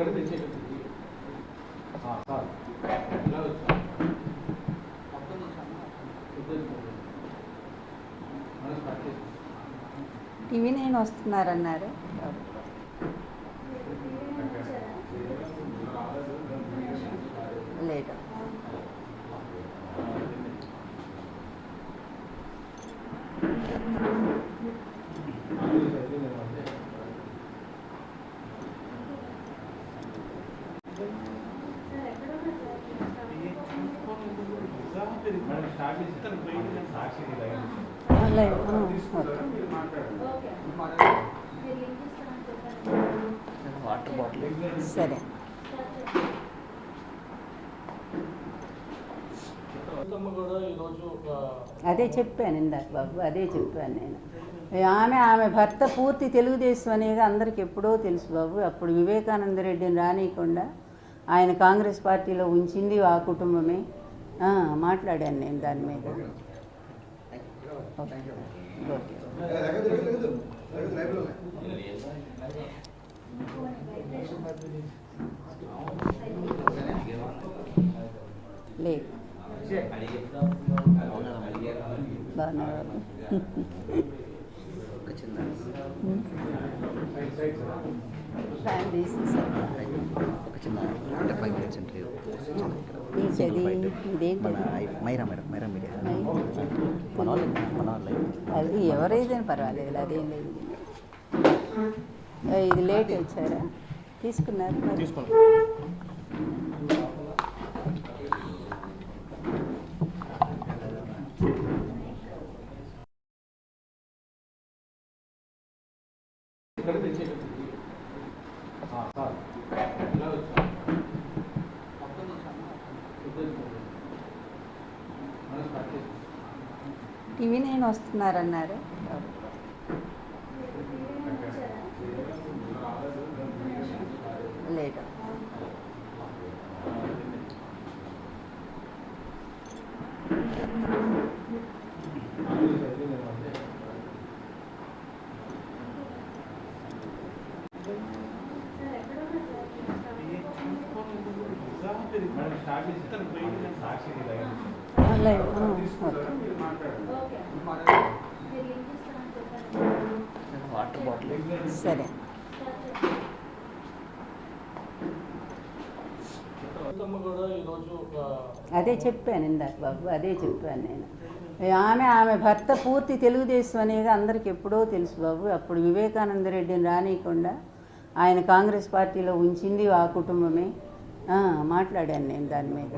ఇక్కడ తెచ్చేటప్పుడు. సార్. ఇలా వచ్చా. టీవీ నేను వస్తున్నారన్నారు లేట్ మనం స్టార్ట్ చేసి Sakshi live okay water bottle సరే. అదే చెప్పాను ఇందాక బాబు అదే చెప్పాను నేను. ఆమె ఆమె భర్త పూర్తి తెలుగుదేశం అనేది అందరికి ఎప్పుడో తెలుసు బాబు. అప్పుడు వివేకానంద రెడ్డిని రానియకుండా ఆయన కాంగ్రెస్ పార్టీలో ఉంచింది ఆ కుటుంబమే. మాట్లాడాను నేను దాని మీద ఓకే లేదు బాగున్నారు ఒక చిన్న ఫ్యాన్ తీసేసారు ఒక చిన్న అంటే ఫైవ్ మినిట్స్ ఇంటర్వ్యూ మన Myra madam Myra media Myra. మన వాళ్ళు మన వాళ్ళు అది ఎవరైతే పర్వాలేదు అదేం లేదు ఇది లేట్ వచ్చారా తీసుకున్నారు మరి? ఇక్కడ తెచ్చేటప్పుడు సార్. ఇలా టీవీ నేను వస్తున్నారన్నారు లేట్ మనం స్టార్ట్ చేసి Sakshi live okay water bottle సరే. అదే చెప్పాను ఇందాక బాబు అదే చెప్పాను నేను. ఆమె ఆమె భర్త పూర్తి తెలుగుదేశం అనేది అందరికి ఎప్పుడో తెలుసు బాబు. అప్పుడు వివేకానంద రెడ్డిని రానియకుండా ఆయన కాంగ్రెస్ పార్టీలో ఉంచింది ఆ కుటుంబమే. మాట్లాడాను నేను దాని మీద.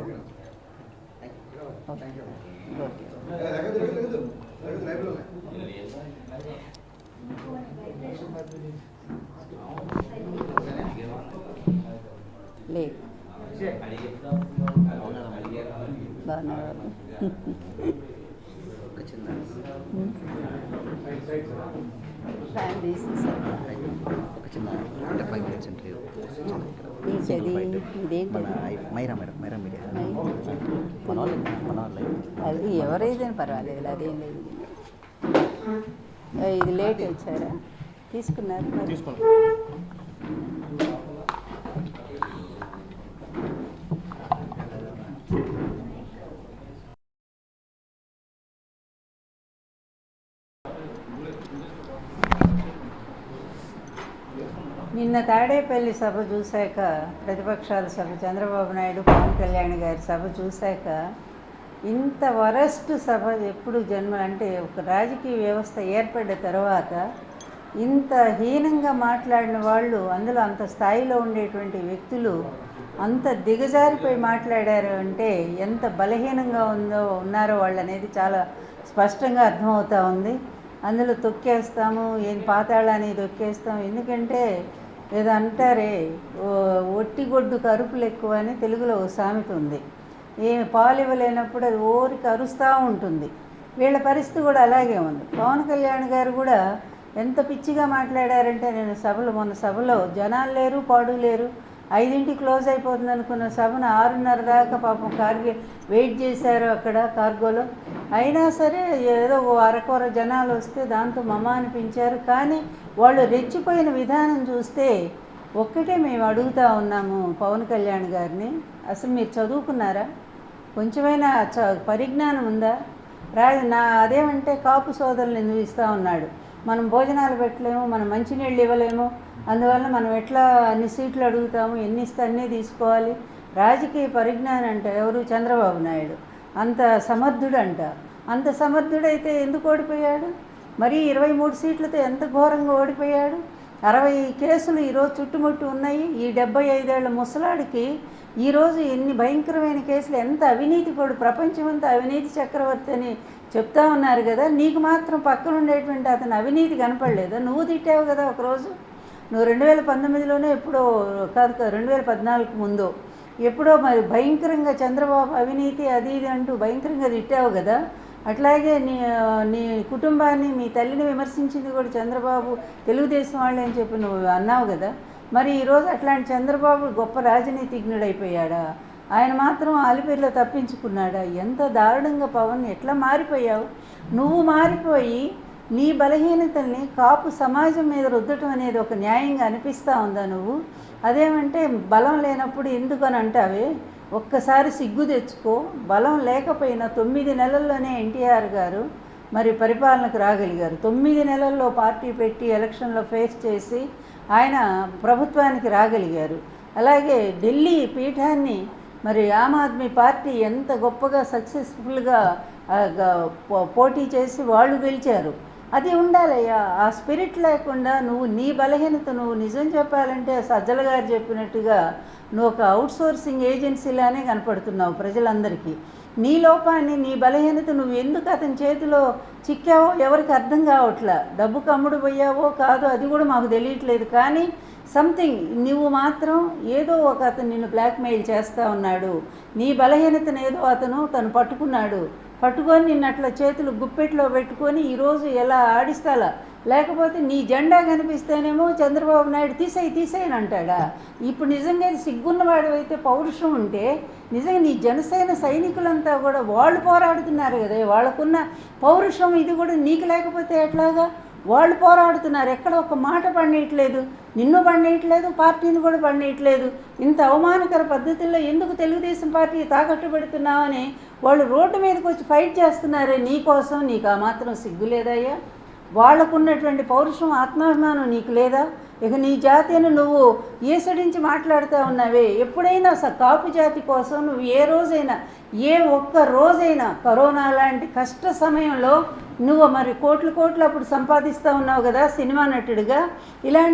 లేదు. ఒక చిన్న ఒక చిన్న అంటే ఫైవ్ మినిట్స్ ఇంటర్వ్యూ తీసేది ఇదేంటి? మన మైరా మేడం మైరా మీడియా మన వాళ్ళు మన వాళ్ళు అది ఎవరైతే పర్వాలేదు అదేం లేదు ఇది లేట్ వచ్చారా? తీసుకున్నారు మరి? నిన్న తాడేపల్లి సభ చూశాక ప్రతిపక్షాల సభ చంద్రబాబు నాయుడు పవన్ కళ్యాణ్ గారి సభ చూశాక ఇంత వరస్ట్ సభ ఎప్పుడు జన్మ అంటే ఒక రాజకీయ వ్యవస్థ ఏర్పడ్డ తర్వాత ఇంత హీనంగా మాట్లాడిన వాళ్ళు అందులో అంత స్థాయిలో ఉండేటువంటి వ్యక్తులు అంత దిగజారిపోయి మాట్లాడారు అంటే ఎంత బలహీనంగా ఉందో ఉన్నారో వాళ్ళు అనేది చాలా స్పష్టంగా అర్థమవుతూ ఉంది. అందులో తొక్కేస్తాము ఏం పాతాళాన్ని తొక్కేస్తాం. ఎందుకంటే ఏదో అంటారే ఒట్టిగొడ్డు కరుపులు ఎక్కువ అని తెలుగులో ఓ సామెత ఉంది. ఏమి పాలు ఇవ్వలేనప్పుడు అది ఓరికి అరుస్తూ ఉంటుంది. వీళ్ళ పరిస్థితి కూడా అలాగే ఉంది. పవన్ కళ్యాణ్ గారు కూడా ఎంత పిచ్చిగా మాట్లాడారంటే నేను సభలో మొన్న సభలో జనాలు లేరు పాడు లేరు ఐదింటికి క్లోజ్ అయిపోతుంది అనుకున్న సభను ఆరున్నర దాకా పాపం కార్గే వెయిట్ చేశారు అక్కడ కార్గోలో. అయినా సరే ఏదో ఓ అరకొర జనాలు వస్తే దాంతో మమ అనిపించారు. కానీ వాళ్ళు రెచ్చిపోయిన విధానం చూస్తే ఒక్కటే మేము అడుగుతా ఉన్నాము పవన్ కళ్యాణ్ గారిని. అసలు మీరు చదువుకున్నారా? కొంచెమైనా చ పరిజ్ఞానం ఉందా? రా నా అదేమంటే కాపు సోదరులు ఎందుకు ఇస్తూ ఉన్నాడు. మనం భోజనాలు పెట్టలేము మనం మంచినీళ్ళు ఇవ్వలేము. అందువల్ల మనం ఎట్లా అన్ని సీట్లు అడుగుతాము ఎన్ని ఇస్తే అన్నీ తీసుకోవాలి. రాజకీయ పరిజ్ఞానం అంట ఎవరు? చంద్రబాబు నాయుడు. అంత సమర్థుడంట. అంత సమర్థుడైతే ఎందుకు ఓడిపోయాడు? మరి ఇరవై మూడు సీట్లతో ఎంత ఘోరంగా ఓడిపోయాడు? అరవై కేసులు ఈరోజు చుట్టుముట్టు ఉన్నాయి. ఈ డెబ్బై ఐదేళ్ళ ముసలాడికి ఈరోజు ఎన్ని భయంకరమైన కేసులు ఎంత అవినీతి పడు ప్రపంచమంతా అవినీతి చక్రవర్తి అని చెప్తా ఉన్నారు కదా నీకు మాత్రం పక్కన ఉండేటువంటి అతను అవినీతి కనపడలేదా? నువ్వు తిట్టావు కదా ఒకరోజు. నువ్వు రెండు వేల పంతొమ్మిదిలోనే ఎప్పుడో కాదు కాదు రెండు వేల పద్నాలుగు ముందు. ఎప్పుడో మరి భయంకరంగా చంద్రబాబు అవినీతి అది ఇది అంటూ భయంకరంగా తిట్టావు కదా. అట్లాగే నీ నీ కుటుంబాన్ని మీ తల్లిని విమర్శించింది కూడా చంద్రబాబు తెలుగుదేశం వాళ్ళే అని చెప్పి నువ్వు అన్నావు కదా. మరి ఈరోజు అట్లాంటి చంద్రబాబు గొప్ప రాజనీతిజ్ఞుడైపోయాడా? ఆయన మాత్రం ఆలిపేర్లో తప్పించుకున్నాడా? ఎంత దారుణంగా పవన్ ఎట్లా మారిపోయావు? నువ్వు మారిపోయి నీ బలహీనతల్ని కాపు సమాజం మీద రుద్దటం అనేది ఒక న్యాయంగా అనిపిస్తూ ఉందా నువ్వు? అదేమంటే బలం లేనప్పుడు ఎందుకని అంటావే? ఒక్కసారి సిగ్గు తెచ్చుకో. బలం లేకపోయినా తొమ్మిది నెలల్లోనే ఎన్టీఆర్ గారు మరి పరిపాలనకు రాగలిగారు. తొమ్మిది నెలల్లో పార్టీ పెట్టి ఎలక్షన్లో ఫేస్ చేసి ఆయన ప్రభుత్వానికి రాగలిగారు. అలాగే ఢిల్లీ పీఠాన్ని మరి ఆమ్ ఆద్మీ పార్టీ ఎంత గొప్పగా సక్సెస్ఫుల్గా పోటీ చేసి వాళ్ళు గెలిచారు. అది ఉండాలయ్యా. ఆ స్పిరిట్ లేకుండా నువ్వు నీ బలహీనత నువ్వు నిజం చెప్పాలంటే సజ్జల గారు చెప్పినట్టుగా నువ్వు ఒక అవుట్సోర్సింగ్ ఏజెన్సీలానే కనపడుతున్నావు ప్రజలందరికీ. నీ లోపాన్ని నీ బలహీనత నువ్వు ఎందుకు అతని చేతిలో చిక్కావో ఎవరికి అర్థం కావట్లా? డబ్బు కమ్ముడు పోయావో కాదో అది కూడా మాకు తెలియట్లేదు. కానీ సంథింగ్ నువ్వు మాత్రం ఏదో ఒక అతను నిన్ను బ్లాక్మెయిల్ చేస్తూ ఉన్నాడు. నీ బలహీనతను ఏదో అతను తను పట్టుకున్నాడు. పట్టుకొని నిన్నట్ల అట్లా చేతులు గుప్పెట్లో పెట్టుకొని ఈరోజు ఎలా ఆడిస్తాలా? లేకపోతే నీ జెండా కనిపిస్తేనేమో చంద్రబాబు నాయుడు తీసేయి తీసేయని అంటాడా? ఇప్పుడు నిజంగా సిగ్గున్నవాడు అయితే పౌరుషం ఉంటే నిజంగా నీ జనసేన సైనికులంతా కూడా వాళ్ళు పోరాడుతున్నారు కదా వాళ్ళకున్న పౌరుషం ఇది కూడా నీకు లేకపోతే ఎట్లాగా? వాళ్ళు పోరాడుతున్నారు ఎక్కడ ఒక మాట పండేయట్లేదు నిన్ను పండేయట్లేదు పార్టీని కూడా పండేయట్లేదు. ఇంత అవమానకర పద్ధతుల్లో ఎందుకు తెలుగుదేశం పార్టీ తాకట్టు పెడుతున్నావని వాళ్ళు రోడ్డు మీదకి వచ్చి ఫైట్ చేస్తున్నారే నీ కోసం నీకు ఆ మాత్రం సిగ్గు లేదయ్యా? వాళ్ళకున్నటువంటి పౌరుషం ఆత్మాభిమానం నీకు లేదా? ఇక నీ జాతిని నువ్వు ఈసడించి మాట్లాడుతూ ఉన్నావే. ఎప్పుడైనా స కాపు జాతి కోసం నువ్వు ఏ రోజైనా ఏ ఒక్క రోజైనా కరోనా లాంటి కష్ట సమయంలో నువ్వు మరి కోట్లు కోట్లు అప్పుడు సంపాదిస్తూ ఉన్నావు కదా సినిమా నటుడిగా. ఇలాంటి